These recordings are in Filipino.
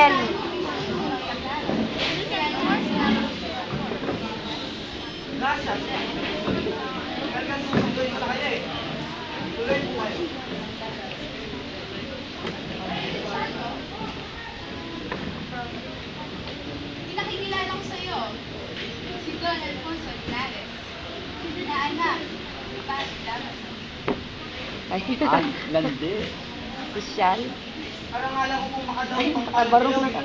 Michelle. Pinakikilala ko sa'yo. Si Don Alfonso Linares. Na anak. Pa, dapat. Ay, Ay, landi. Michelle. Parang alam ko kung makadaw pang Nakabarong na ka.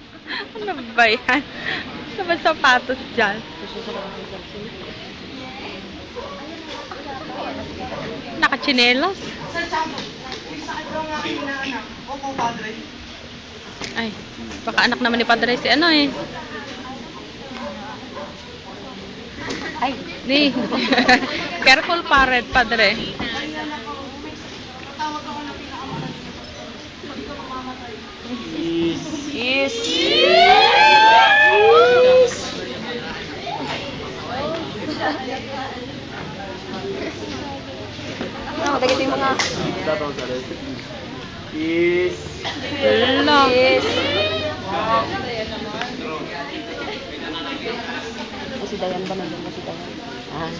Ano ba yan? Ano ba sapatos dyan? Nakachinelas? Ay, baka anak naman ni Padre si ano eh. Ay, Ni. Careful pared, Padre. Tawag ako ng pinakamahal niya. Hindi ka mamamatay. Is. is. Ano, dagit yung mga... Tatawag sa rin. Is. Wala. Is. Ay, si Dayan ba nandun ba si Dayan? Ah.